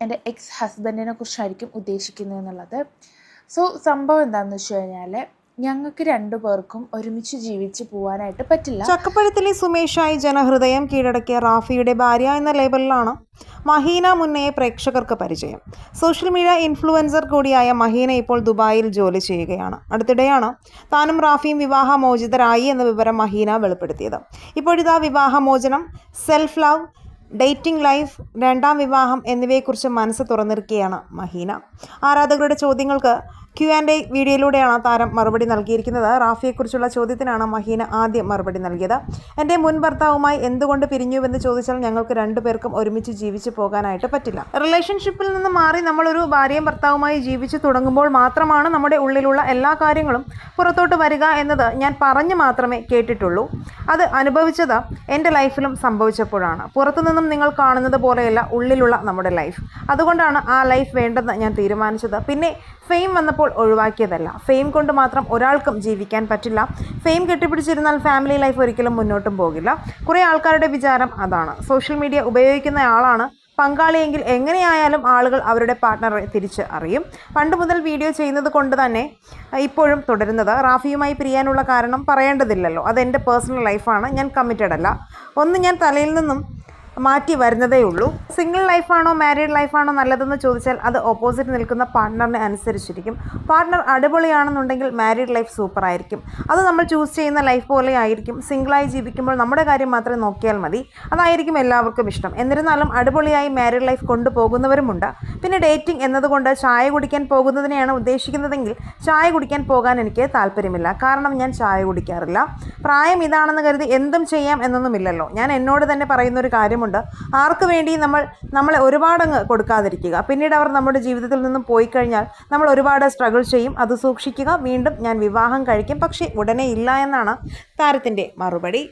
എന്റെ എക്സ് ഹസ്ബൻഡിനെ കുറിച്ചായിരിക്കും ഉദ്ദേശിക്കുന്നത് എന്നുള്ളത്. സോ സംഭവം എന്താണെന്ന് വെച്ച് കഴിഞ്ഞാൽ ഞങ്ങൾക്ക് രണ്ടു പേർക്കും ഒരുമിച്ച് ജീവിച്ച് പോകാനായിട്ട് പറ്റില്ല. ചക്കപ്പഴത്തിലെ സുമേഷായി ജനഹൃദയം കീഴടക്കിയ റാഫിയുടെ ഭാര്യ എന്ന ലേബലിലാണ് മഹീന മുന്നയെ പ്രേക്ഷകർക്ക് പരിചയം. സോഷ്യൽ മീഡിയ ഇൻഫ്ലുവൻസർ കൂടിയായ മഹീന ഇപ്പോൾ ദുബായിൽ ജോലി ചെയ്യുകയാണ്. അടുത്തിടെയാണ് താനും റാഫിയും വിവാഹമോചിതരായി എന്ന വിവരം മഹീന വെളിപ്പെടുത്തിയത്. ഇപ്പോഴിതാ വിവാഹമോചനം സെൽഫ് ലവ് ഡേറ്റിംഗ് ലൈഫ് രണ്ടാം വിവാഹം എന്നിവയെക്കുറിച്ച് മനസ്സ് തുറന്നിരിക്കുകയാണ് മഹീന. ആരാധകരുടെ ചോദ്യങ്ങൾക്ക് ക്യു ആൻഡ് എ വീഡിയോയിലൂടെയാണ് താരം മറുപടി നൽകിയിരിക്കുന്നത്. റാഫിയെക്കുറിച്ചുള്ള ചോദ്യത്തിനാണ് മഹീന ആദ്യം മറുപടി നൽകിയത്. എന്റെ മുൻ ഭർത്താവുമായി എന്തുകൊണ്ട് പിരിഞ്ഞുവെന്ന് ചോദിച്ചാൽ ഞങ്ങൾക്ക് രണ്ടുപേർക്കും ഒരുമിച്ച് ജീവിച്ചു പോകാനായിട്ട് പറ്റില്ല. റിലേഷൻഷിപ്പിൽ നിന്ന് മാറി നമ്മളൊരു ഭാര്യയും ഭർത്താവുമായി ജീവിച്ചു തുടങ്ങുമ്പോൾ മാത്രമാണ് നമ്മുടെ ഉള്ളിലുള്ള എല്ലാ കാര്യങ്ങളും പുറത്തോട്ട് വരിക എന്നത് ഞാൻ പറഞ്ഞു മാത്രമേ കേട്ടിട്ടുള്ളൂ. അത് അനുഭവിച്ചത് എന്റെ ലൈഫിലും സംഭവിച്ചപ്പോഴാണ്. പുറത്തുനിന്നും നിങ്ങൾ കാണുന്നത് പോലെയല്ല ഉള്ളിലുള്ള നമ്മുടെ ലൈഫ്. അതുകൊണ്ടാണ് ആ ലൈഫ് വേണ്ടെന്ന് ഞാൻ തീരുമാനിച്ചത്. പിന്നെ ഫെയിം വന്നപ്പോൾ ഒഴിവാക്കിയതല്ല. ഫെയിം കൊണ്ട് മാത്രം ഒരാൾക്കും ജീവിക്കാൻ പറ്റില്ല. ഫെയിം കെട്ടിപ്പിടിച്ചിരുന്നാൽ ഫാമിലി ലൈഫ് ഒരിക്കലും മുന്നോട്ടും പോകില്ല. കുറേ ആൾക്കാരുടെ വിചാരം അതാണ്. സോഷ്യൽ മീഡിയ ഉപയോഗിക്കുന്ന ആളാണ്. പങ്കാളിയെങ്കിൽ എങ്ങനെയായാലും ആളുകൾ അവരുടെ പാർട്ട്ണറെ തിരിച്ച് അറിയും. പണ്ട് മുതൽ വീഡിയോ ചെയ്യുന്നത് കൊണ്ട് തന്നെ ഇപ്പോഴും തുടരുന്നത്. റാഫിയുമായി പിരിയാനുള്ള കാരണം പറയേണ്ടതില്ലല്ലോ. അതെന്റെ പേഴ്സണൽ ലൈഫാണ്. ഞാൻ കമ്മിറ്റഡ് അല്ല ഒന്ന് ഞാൻ തലയിൽ നിന്നും മാറ്റി വരുന്നതേ ഉള്ളൂ. സിംഗിൾ ലൈഫാണോ മാരീഡ് ലൈഫാണോ നല്ലതെന്ന് ചോദിച്ചാൽ അത് ഓപ്പോസിറ്റ് നിൽക്കുന്ന പാർട്ട്ണറിനെ അനുസരിച്ചിരിക്കും. പാർട്ട്ണർ അടിപൊളിയാണെന്നുണ്ടെങ്കിൽ മാരീഡ് ലൈഫ് സൂപ്പർ ആയിരിക്കും അത് നമ്മൾ ചൂസ് ചെയ്യുന്ന ലൈഫ് പോലെ ആയിരിക്കും. സിംഗിളായി ജീവിക്കുമ്പോൾ നമ്മുടെ കാര്യം മാത്രമേ നോക്കിയാൽ മതി. അതായിരിക്കും എല്ലാവർക്കും ഇഷ്ടം. എന്നിരുന്നാലും അടിപൊളിയായി മാരീഡ് ലൈഫ് കൊണ്ടുപോകുന്നവരുമുണ്ട്. പിന്നെ ഡേറ്റിംഗ് എന്നതുകൊണ്ട് ചായ കുടിക്കാൻ പോകുന്നതിനെയാണ് ഉദ്ദേശിക്കുന്നതെങ്കിൽ ചായ കുടിക്കാൻ പോകാൻ എനിക്ക് താല്പര്യമില്ല. കാരണം ഞാൻ ചായ കുടിക്കാറില്ല. പ്രായം ഇതാണെന്ന് കരുതി എന്തും ചെയ്യാം എന്നൊന്നുമില്ലല്ലോ. ഞാൻ എന്നോട് തന്നെ പറയുന്ന ഒരു കാര്യമുണ്ട്. ആർക്ക് വേണ്ടി നമ്മൾ നമ്മളെ ഒരുപാടങ്ങ് കൊടുക്കാതിരിക്കുക. പിന്നീട് അവർ നമ്മുടെ ജീവിതത്തിൽ നിന്നും പോയി കഴിഞ്ഞാൽ നമ്മൾ ഒരുപാട് സ്ട്രഗിൾ ചെയ്യും. അത് സൂക്ഷിക്കുക. വീണ്ടും ഞാൻ വിവാഹം കഴിക്കും. പക്ഷേ ഉടനെ ഇല്ല എന്നാണ് താരത്തിന്റെ മറുപടി.